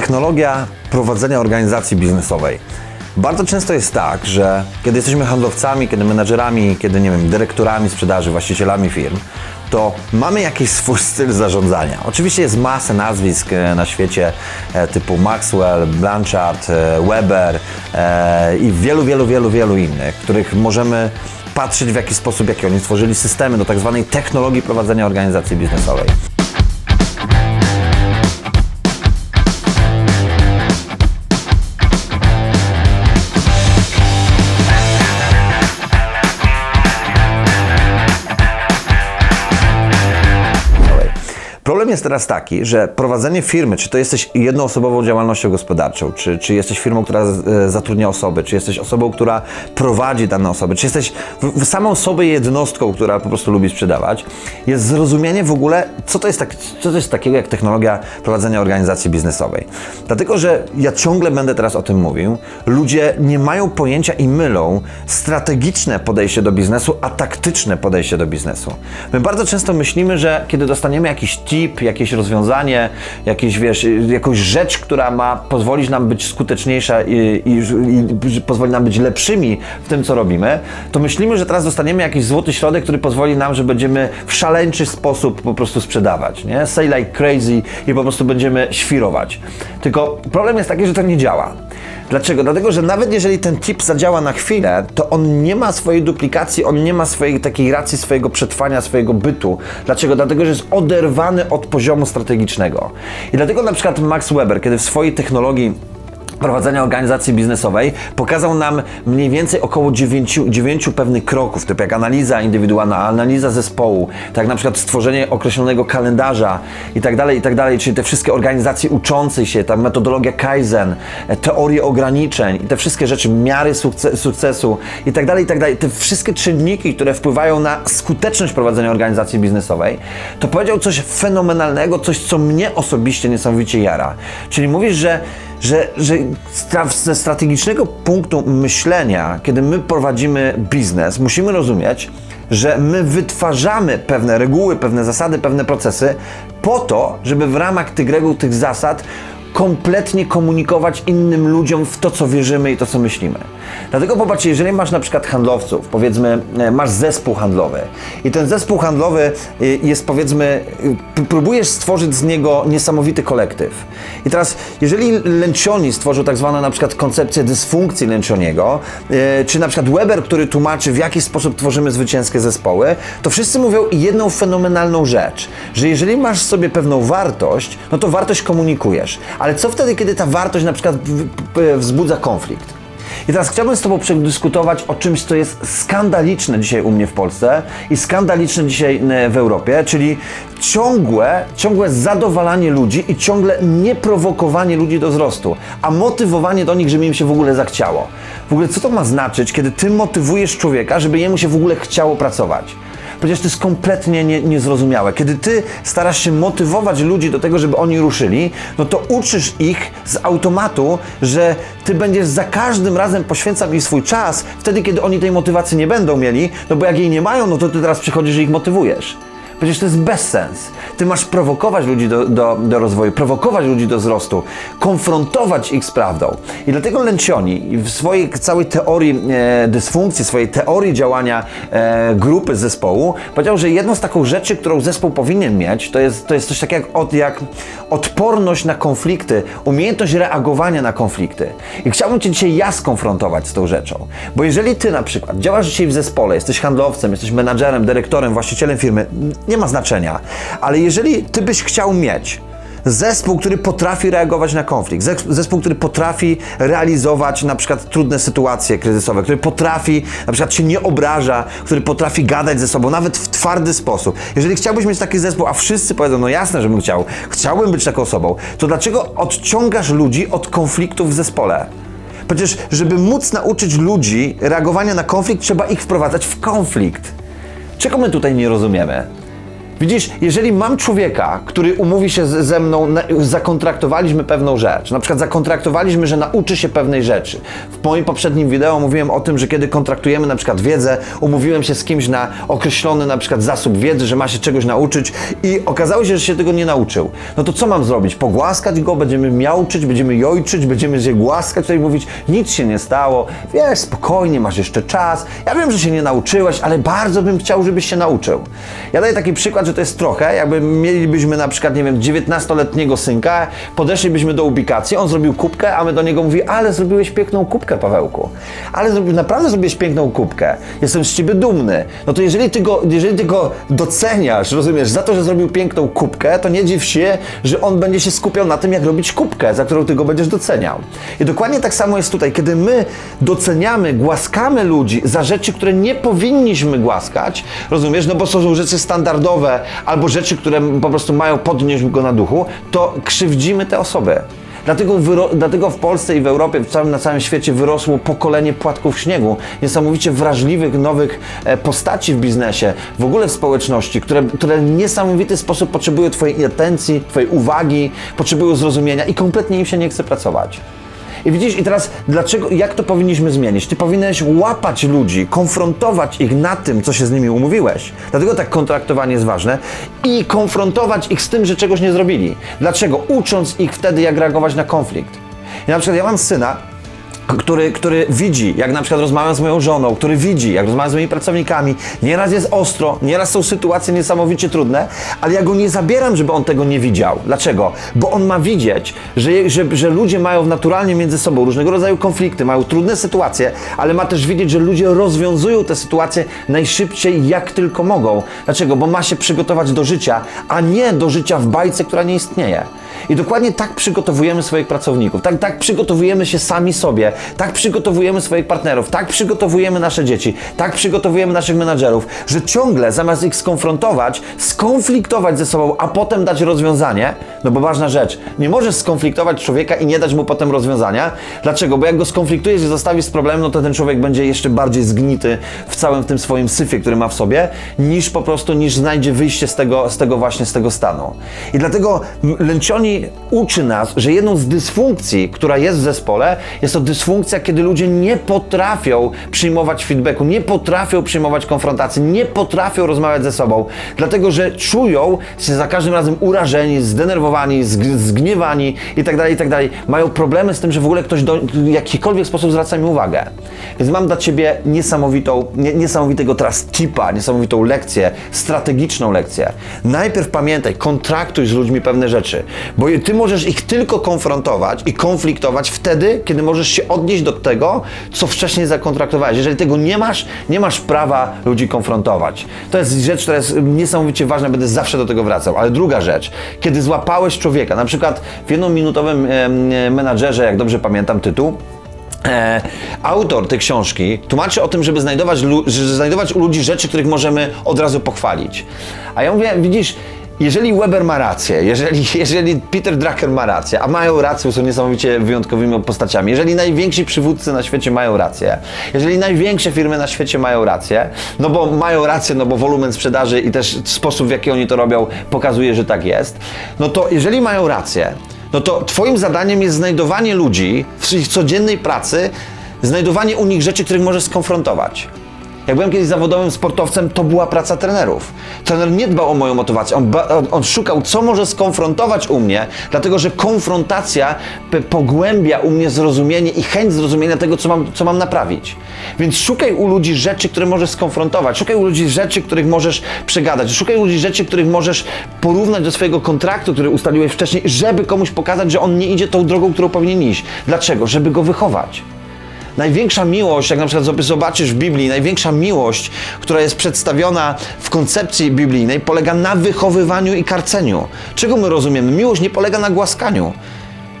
technologia prowadzenia organizacji biznesowej. Bardzo często jest tak, że kiedy jesteśmy handlowcami, kiedy menadżerami, kiedy nie wiem, dyrektorami sprzedaży, właścicielami firm, to mamy jakiś swój styl zarządzania. Oczywiście jest masę nazwisk e, na świecie e, typu Maxwell, Blanchard, e, Weber i wielu, wielu, wielu, wielu innych, których możemy patrzeć w jaki sposób, jakie oni stworzyli systemy do tak zwanej technologii prowadzenia organizacji biznesowej. Problem jest teraz taki, że prowadzenie firmy, czy to jesteś jednoosobową działalnością gospodarczą, czy, czy jesteś firmą, która e, zatrudnia osoby, czy jesteś osobą, która prowadzi dane osoby, czy jesteś w, w samą sobie jednostką, która po prostu lubi sprzedawać, jest zrozumienie w ogóle, co to jest, tak, co to jest takiego jak technologia prowadzenia organizacji biznesowej. Dlatego, że ja ciągle będę teraz o tym mówił, ludzie nie mają pojęcia i mylą strategiczne podejście do biznesu, a taktyczne podejście do biznesu. My bardzo często myślimy, że kiedy dostaniemy jakiś jakieś rozwiązanie, jakieś, wiesz, jakąś rzecz, która ma pozwolić nam być skuteczniejsza i, i, i pozwoli nam być lepszymi w tym, co robimy, to myślimy, że teraz dostaniemy jakiś złoty środek, który pozwoli nam, że będziemy w szaleńczy sposób po prostu sprzedawać, nie? Say like crazy i po prostu będziemy świrować. Tylko problem jest taki, że to nie działa. Dlaczego? Dlatego, że nawet jeżeli ten tip zadziała na chwilę, to on nie ma swojej duplikacji, on nie ma swojej takiej racji, swojego przetrwania, swojego bytu. Dlaczego? Dlatego, że jest oderwany od poziomu strategicznego. I dlatego na przykład Max Weber, kiedy w swojej technologii prowadzenia organizacji biznesowej pokazał nam mniej więcej około dziewięciu, dziewięciu pewnych kroków, typu jak analiza indywidualna, analiza zespołu, tak na przykład stworzenie określonego kalendarza i tak dalej, i tak dalej, czyli te wszystkie organizacje uczące się, ta metodologia Kaizen, e, teorie ograniczeń i te wszystkie rzeczy, miary sukce- sukcesu i tak dalej, i tak dalej, te wszystkie czynniki, które wpływają na skuteczność prowadzenia organizacji biznesowej, to powiedział coś fenomenalnego, coś, co mnie osobiście niesamowicie jara. Czyli mówisz, że że, że ze strategicznego punktu myślenia, kiedy my prowadzimy biznes, musimy rozumieć, że my wytwarzamy pewne reguły, pewne zasady, pewne procesy po to, żeby w ramach tych reguł, tych zasad kompletnie komunikować innym ludziom w to, co wierzymy i to, co myślimy. Dlatego popatrzcie, jeżeli masz na przykład handlowców, powiedzmy, e, masz zespół handlowy i ten zespół handlowy e, jest, powiedzmy, e, próbujesz stworzyć z niego niesamowity kolektyw. I teraz, jeżeli Lencioni stworzył tak zwaną na przykład koncepcję dysfunkcji Lencioniego, czy na przykład Weber, który tłumaczy, w jaki sposób tworzymy zwycięskie zespoły, to wszyscy mówią jedną fenomenalną rzecz, że jeżeli masz sobie pewną wartość, no to wartość komunikujesz. Ale co wtedy, kiedy ta wartość na przykład wzbudza konflikt? I teraz chciałbym z Tobą przedyskutować o czymś, co jest skandaliczne dzisiaj u mnie w Polsce i skandaliczne dzisiaj e, w Europie, czyli ciągłe, ciągłe zadowalanie ludzi i ciągle nieprowokowanie ludzi do wzrostu, a motywowanie do nich, żeby im się w ogóle zachciało. W ogóle co to ma znaczyć, kiedy Ty motywujesz człowieka, żeby jemu się w ogóle chciało pracować? Przecież to jest kompletnie nie, niezrozumiałe. Kiedy ty starasz się motywować ludzi do tego, żeby oni ruszyli, no to uczysz ich z automatu, że ty będziesz za każdym razem poświęcał im swój czas, wtedy kiedy oni tej motywacji nie będą mieli, no bo jak jej nie mają, no to ty teraz przychodzisz i ich motywujesz. Przecież to jest bezsens. Ty masz prowokować ludzi do, do, do rozwoju, prowokować ludzi do wzrostu, konfrontować ich z prawdą. I dlatego Lencioni w swojej całej teorii e, dysfunkcji, swojej teorii działania e, grupy zespołu powiedział, że jedną z takich rzeczy, którą zespół powinien mieć, to jest, to jest coś takiego jak, od, jak odporność na konflikty, umiejętność reagowania na konflikty. I chciałbym Cię dzisiaj ja skonfrontować z tą rzeczą. Bo jeżeli Ty na przykład działasz dzisiaj w zespole, jesteś handlowcem, jesteś menadżerem, dyrektorem, właścicielem firmy, nie ma znaczenia. Ale jeżeli Ty byś chciał mieć Zespół, który potrafi reagować na konflikt, zes- zespół, który potrafi realizować na przykład trudne sytuacje kryzysowe, który potrafi, na przykład się nie obraża, który potrafi gadać ze sobą, nawet w twardy sposób. Jeżeli chciałbyś mieć taki zespół, a wszyscy powiedzą, no jasne, żebym chciał, chciałbym być taką osobą, to dlaczego odciągasz ludzi od konfliktów w zespole? Przecież, żeby móc nauczyć ludzi reagowania na konflikt, trzeba ich wprowadzać w konflikt. Czego my tutaj nie rozumiemy? Widzisz, jeżeli mam człowieka, który umówi się ze mną, zakontraktowaliśmy pewną rzecz, na przykład zakontraktowaliśmy, że nauczy się pewnej rzeczy. W moim poprzednim wideo mówiłem o tym, że kiedy kontraktujemy na przykład wiedzę, umówiłem się z kimś na określony na przykład zasób wiedzy, że ma się czegoś nauczyć i okazało się, że się tego nie nauczył. No to co mam zrobić? Pogłaskać go, będziemy miauczyć, będziemy jojczyć, będziemy się głaskać, tutaj mówić, nic się nie stało, wiesz, spokojnie, masz jeszcze czas. Ja wiem, że się nie nauczyłeś, ale bardzo bym chciał, żebyś się nauczył. Ja daję taki przykład, że to jest trochę, jakby mielibyśmy na przykład, nie wiem, 19-letniego synka, podeszlibyśmy do ubikacji, on zrobił kubkę, a my do niego mówi, ale zrobiłeś piękną kubkę, Pawełku. Ale zrobi, naprawdę zrobiłeś piękną kubkę. Jestem z ciebie dumny. No to jeżeli ty go, jeżeli ty go doceniasz, rozumiesz, za to, że zrobił piękną kubkę, to nie dziw się, że on będzie się skupiał na tym, jak robić kubkę, za którą ty go będziesz doceniał. I dokładnie tak samo jest tutaj, kiedy my doceniamy, głaskamy ludzi za rzeczy, które nie powinniśmy głaskać, rozumiesz, no bo są rzeczy standardowe albo rzeczy, które po prostu mają podnieść go na duchu, to krzywdzimy te osoby. Dlatego, dlatego w Polsce i w Europie, w całym, na całym świecie wyrosło pokolenie płatków śniegu, niesamowicie wrażliwych, nowych e, postaci w biznesie, w ogóle w społeczności, które, które w niesamowity sposób potrzebują Twojej atencji, Twojej uwagi, potrzebują zrozumienia i kompletnie im się nie chce pracować. I widzisz, i teraz dlaczego, jak to powinniśmy zmienić? Ty powinieneś łapać ludzi, konfrontować ich na tym, co się z nimi umówiłeś. Dlatego tak kontraktowanie jest ważne i konfrontować ich z tym, że czegoś nie zrobili. Dlaczego? Ucząc ich wtedy, jak reagować na konflikt. I na przykład ja mam syna, który, który widzi, jak na przykład rozmawiam z moją żoną, który widzi, jak rozmawiam z moimi pracownikami. Nieraz jest ostro, nieraz są sytuacje niesamowicie trudne, ale ja go nie zabieram, żeby on tego nie widział. Dlaczego? Bo on ma widzieć, że, że, że ludzie mają naturalnie między sobą różnego rodzaju konflikty, mają trudne sytuacje, ale ma też widzieć, że ludzie rozwiązują te sytuacje najszybciej, jak tylko mogą. Dlaczego? Bo ma się przygotować do życia, a nie do życia w bajce, która nie istnieje. I dokładnie tak przygotowujemy swoich pracowników, tak, tak przygotowujemy się sami sobie, tak przygotowujemy swoich partnerów, tak przygotowujemy nasze dzieci, tak przygotowujemy naszych menadżerów, że ciągle zamiast ich skonfrontować, skonfliktować ze sobą, a potem dać rozwiązanie, no bo ważna rzecz, nie możesz skonfliktować człowieka i nie dać mu potem rozwiązania. Dlaczego? Bo jak go skonfliktujesz i zostawisz z problemem, no to ten człowiek będzie jeszcze bardziej zgnity w całym tym swoim syfie, który ma w sobie, niż po prostu, niż znajdzie wyjście z tego, z tego właśnie, z tego stanu. I dlatego Lęcioni uczy nas, że jedną z dysfunkcji, która jest w zespole, jest to dysfunkcja, kiedy ludzie nie potrafią przyjmować feedbacku, nie potrafią przyjmować konfrontacji, nie potrafią rozmawiać ze sobą, dlatego że czują się za każdym razem urażeni, zdenerwowani, zg- zgniewani itd., itd. Mają problemy z tym, że w ogóle ktoś w jakikolwiek sposób zwraca im uwagę. Więc mam dla Ciebie niesamowitą, nie, niesamowitego teraz tipa, niesamowitą lekcję, strategiczną lekcję. Najpierw pamiętaj, kontraktuj z ludźmi pewne rzeczy, bo Ty możesz ich tylko konfrontować i konfliktować wtedy, kiedy możesz się odnieść do tego, co wcześniej zakontraktowałeś. Jeżeli tego nie masz, nie masz prawa ludzi konfrontować. To jest rzecz, która jest niesamowicie ważna, będę zawsze do tego wracał. Ale druga rzecz, kiedy złapałeś człowieka, na przykład w jednominutowym menadżerze, jak dobrze pamiętam tytuł, E, autor tej książki tłumaczy o tym, żeby znajdować, żeby znajdować u ludzi rzeczy, których możemy od razu pochwalić. A ja mówię, widzisz, jeżeli Weber ma rację, jeżeli, jeżeli Peter Drucker ma rację, a mają rację, są niesamowicie wyjątkowymi postaciami, jeżeli najwięksi przywódcy na świecie mają rację, jeżeli największe firmy na świecie mają rację, no bo mają rację, no bo wolumen sprzedaży i też sposób, w jaki oni to robią, pokazuje, że tak jest, no to jeżeli mają rację, no to Twoim zadaniem jest znajdowanie ludzi w ich codziennej pracy, znajdowanie u nich rzeczy, których możesz skonfrontować. Jak byłem kiedyś zawodowym sportowcem, to była praca trenerów. Trener nie dbał o moją motywację, on, on, on szukał, co może skonfrontować u mnie, dlatego że konfrontacja pogłębia u mnie zrozumienie i chęć zrozumienia tego, co mam, co mam naprawić. Więc szukaj u ludzi rzeczy, które możesz skonfrontować, szukaj u ludzi rzeczy, których możesz przegadać, szukaj u ludzi rzeczy, których możesz porównać do swojego kontraktu, który ustaliłeś wcześniej, żeby komuś pokazać, że on nie idzie tą drogą, którą powinien iść. Dlaczego? Żeby go wychować. Największa miłość, jak na przykład zobaczysz w Biblii, największa miłość, która jest przedstawiona w koncepcji biblijnej, polega na wychowywaniu i karceniu. Czego my rozumiemy? Miłość nie polega na głaskaniu.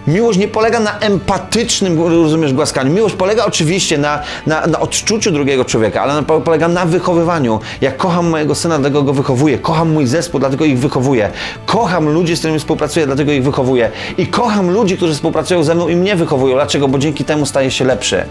Miłość nie polega na empatycznym, rozumiesz, głaskaniu. Miłość polega oczywiście na, na, na odczuciu drugiego człowieka, ale polega na wychowywaniu. Ja kocham mojego syna, dlatego go wychowuję. Kocham mój zespół, dlatego ich wychowuję. Kocham ludzi, z którymi współpracuję, dlatego ich wychowuję. I kocham ludzi, którzy współpracują ze mną i mnie wychowują. Dlaczego? Bo dzięki temu staję się lepszy.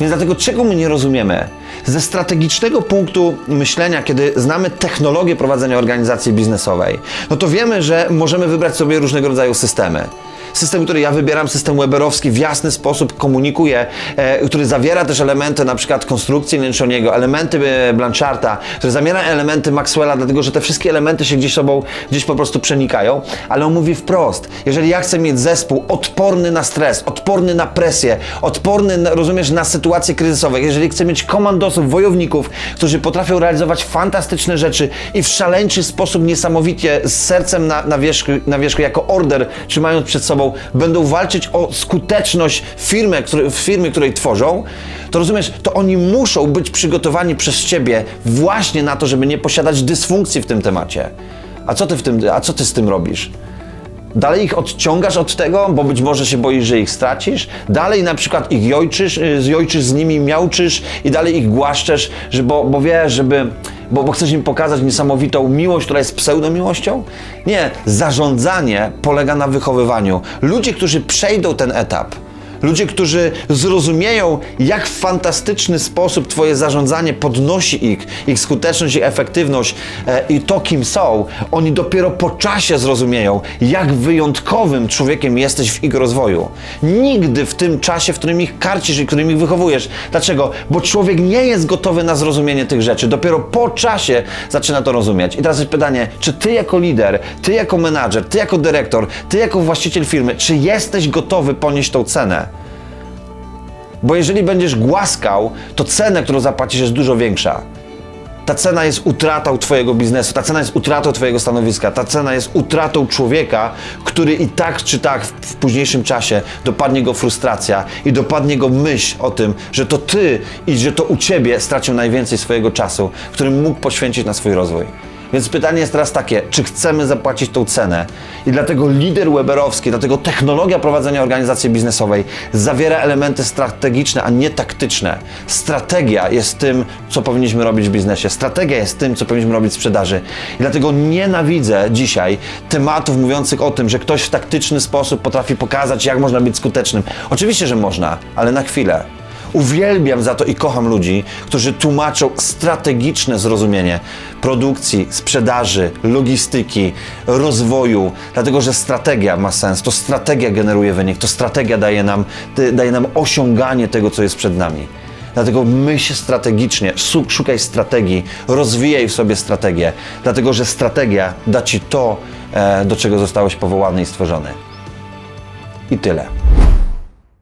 Więc dlatego czego my nie rozumiemy? Ze strategicznego punktu myślenia, kiedy znamy technologię prowadzenia organizacji biznesowej, no to wiemy, że możemy wybrać sobie różnego rodzaju systemy. System, który ja wybieram, system weberowski, w jasny sposób komunikuje, e, który zawiera też elementy na przykład konstrukcji Lencioniego, elementy e, Blancharta, który zawiera elementy Maxwella, dlatego że te wszystkie elementy się gdzieś sobą, gdzieś po prostu przenikają, ale on mówi wprost, jeżeli ja chcę mieć zespół odporny na stres, odporny na presję, odporny, na, rozumiesz, na sytuacje kryzysowe, jeżeli chcę mieć komandosów, wojowników, którzy potrafią realizować fantastyczne rzeczy i w szaleńczy sposób niesamowicie z sercem na, na, wierzchu, na wierzchu jako order, trzymając przed sobą, będą walczyć o skuteczność firmy, który, firmy, której tworzą, to rozumiesz, to oni muszą być przygotowani przez ciebie właśnie na to, żeby nie posiadać dysfunkcji w tym temacie. A co ty, w tym, a co ty z tym robisz? Dalej ich odciągasz od tego, bo być może się boisz, że ich stracisz. Dalej na przykład ich jojczysz, y, zjojczysz z nimi, miałczysz i dalej ich głaszczesz, że, bo, bo wiesz, żeby, bo, bo chcesz im pokazać niesamowitą miłość, która jest pseudomiłością? Nie, zarządzanie polega na wychowywaniu. Ludzie, którzy przejdą ten etap, Ludzie, którzy zrozumieją, jak w fantastyczny sposób Twoje zarządzanie podnosi ich, ich skuteczność i efektywność e, i to, kim są, oni dopiero po czasie zrozumieją, jak wyjątkowym człowiekiem jesteś w ich rozwoju. Nigdy w tym czasie, w którym ich karcisz i w którym ich wychowujesz. Dlaczego? Bo człowiek nie jest gotowy na zrozumienie tych rzeczy. Dopiero po czasie zaczyna to rozumieć. I teraz jest pytanie, czy Ty jako lider, Ty jako menadżer, Ty jako dyrektor, Ty jako właściciel firmy, czy jesteś gotowy ponieść tą cenę? Bo jeżeli będziesz głaskał, to cenę, którą zapłacisz, jest dużo większa. Ta cena jest utratą Twojego biznesu, ta cena jest utratą Twojego stanowiska, ta cena jest utratą człowieka, który i tak czy tak w, późniejszym czasie dopadnie go frustracja i dopadnie go myśl o tym, że to Ty i że to u Ciebie stracił najwięcej swojego czasu, który mógł poświęcić na swój rozwój. Więc pytanie jest teraz takie, czy chcemy zapłacić tą cenę? I dlatego lider weberowski, dlatego technologia prowadzenia organizacji biznesowej zawiera elementy strategiczne, a nie taktyczne. Strategia jest tym, co powinniśmy robić w biznesie. Strategia jest tym, co powinniśmy robić w sprzedaży. I dlatego nienawidzę dzisiaj tematów mówiących o tym, że ktoś w taktyczny sposób potrafi pokazać, jak można być skutecznym. Oczywiście, że można, ale na chwilę. Uwielbiam za to i kocham ludzi, którzy tłumaczą strategiczne zrozumienie produkcji, sprzedaży, logistyki, rozwoju, dlatego że strategia ma sens, to strategia generuje wynik, to strategia daje nam, daje nam osiąganie tego, co jest przed nami. Dlatego myśl strategicznie, szukaj strategii, rozwijaj w sobie strategię, dlatego że strategia da ci to, e, do czego zostałeś powołany i stworzony. I tyle.